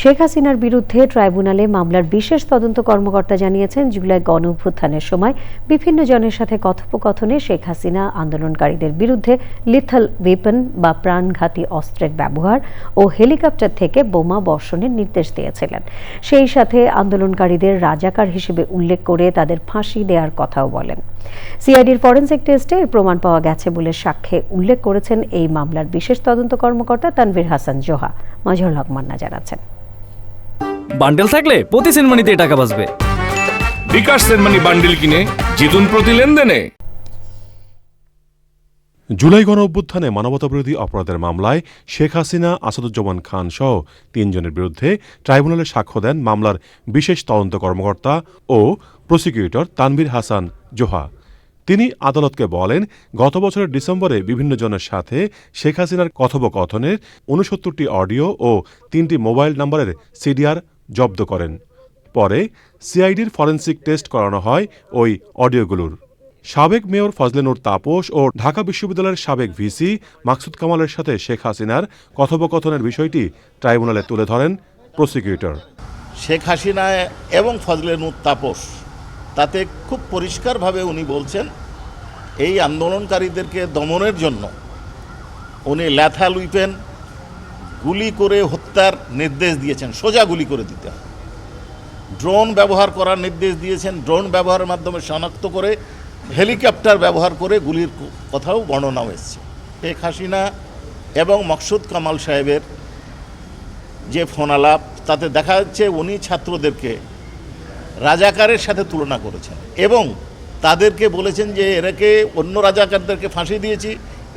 শেখ হাসিনার বিরুদ্ধে ট্রাইব্যুনালে মামলার বিশেষ তদন্ত কর্মকর্তা জানিয়েছেন, জুলাই গণ অভ্যুত্থানের সময় বিভিন্ন জনের সাথে কথোপকথনে শেখ হাসিনা আন্দোলনকারীদের বিরুদ্ধে লিথাল ওয়েপন বা প্রাণঘাতী অস্ত্রের ব্যবহার ও হেলিকপ্টার থেকে বোমা বর্ষণের নির্দেশ দিয়েছিলেন। সেই সাথে আন্দোলনকারীদের রাজাকার হিসেবে উল্লেখ করে তাদের ফাঁসি দেওয়ার কথাও বলেন। সিআইডির ফরেনসিক টেস্টে এর প্রমাণ পাওয়া গেছে বলে সাক্ষ্যে উল্লেখ করেছেন এই মামলার বিশেষ তদন্ত কর্মকর্তা তানভীর হাসান জোহা। মাজহর হক মান্না জানাচ্ছেন। বান্ডেল থাকলে প্রতি সেনমানিতে টাকা বাঁচবে। বিকাশ সেনমানি বান্ডিল কিনে জিতুন প্রতি লেনদেনে। জুলাই গণ অভ্যুত্থানে মানবতাবিরোধী অপরাধের মামলায় শেখ হাসিনা আসাদুজ্জামান খান সহ তিনজনের বিরুদ্ধে ট্রাইব্যুনালে সাক্ষ্য দেন মামলার বিশেষ তদন্ত কর্মকর্তা ও প্রসিকিউটর তানভীর হাসান জোহা। তিনি আদালতকে বলেন গত বছরের ডিসেম্বরে বিভিন্ন জনের সাথে শেখ হাসিনার কথোপকথনের উনসত্তরটি অডিও ও তিনটি মোবাইল নম্বরের সিডিআর জব্দ করেন। পরে সিআইডির ফরেন্সিক টেস্ট করানো হয় ওই অডিওগুলোর। সাবেক মেয়র ফজলেনুর তাপস ও ঢাকা বিশ্ববিদ্যালয়ের সাবেক ভিসি মাকসুদ কামালের সাথে শেখ হাসিনার কথোপকথনের বিষয়টি ট্রাইব্যুনালে তুলে ধরেন প্রসিকিউটর। শেখ হাসিনা এবং ফজলেনুর তাপস, তাতে খুব পরিষ্কারভাবে উনি বলছেন, এই আন্দোলনকারীদেরকে দমনের জন্য উনি ল্যাথা লুইপেন গুলি করে হত্যার নির্দেশ দিয়েছেন, সোজা গুলি করে দিতে হবে। ড্রোন ব্যবহার করার নির্দেশ দিয়েছেন, ড্রোন ব্যবহারের মাধ্যমে শনাক্ত করে, হেলিকপ্টার ব্যবহার করে গুলির কথাও বর্ণনাও এসছে শেখ হাসিনা এবং মকসুদ কামাল সাহেবের যে ফোন আলাপ তাতে দেখা যাচ্ছে উনি ছাত্রদেরকে রাজাকারের সাথে তুলনা করেছেন এবং তাদেরকে বলেছেন যে, এরাকে, অন্য রাজাকারদেরকে ফাঁসি দিয়েছি,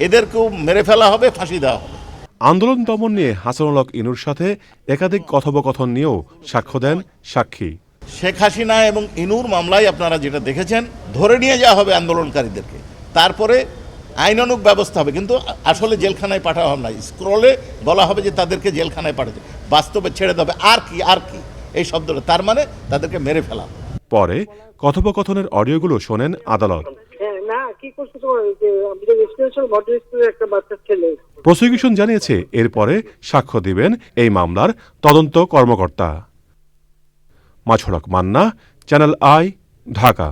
এদেরকেও মেরে ফেলা হবে, ফাঁসি দেওয়া হবে। আন্দোলন দমন নিয়ে হাসানুল হক ইনুর সাথে একাধিক কথোপকথন নিয়েও সাক্ষ্য দেন সাক্ষী। শেখ হাসিনা এবং ইনুর মামলায় আপনারা যেটা দেখেছেন ধরে নিয়ে যাওয়া হবে আন্দোলনকারীদেরকে। তারপরে আইনানুক ব্যবস্থা হবে কিন্তু আসলে জেলখানায় পাঠানো হবে না। স্ক্রলে বলা হবে যে তাদেরকে জেলখানায় পাঠাতে। বাস্তবে ছেড়ে দেবে আর কি আর কি? এই শব্দটা তার মানে তাদেরকে মেরে ফেলা পরে কথোপকথনের অডিওগুলো শোনেন আদালত। হ্যাঁ না কি করছে তোমার? একটা বাচ্চা ছেলে। প্রসিকিউশন জানিয়েছে এরপরে সাক্ষ্য দেবেন এই মামলার তদন্ত কর্মকর্তা। মাছড়ক মান্না চ্যানেল আই ঢাকা।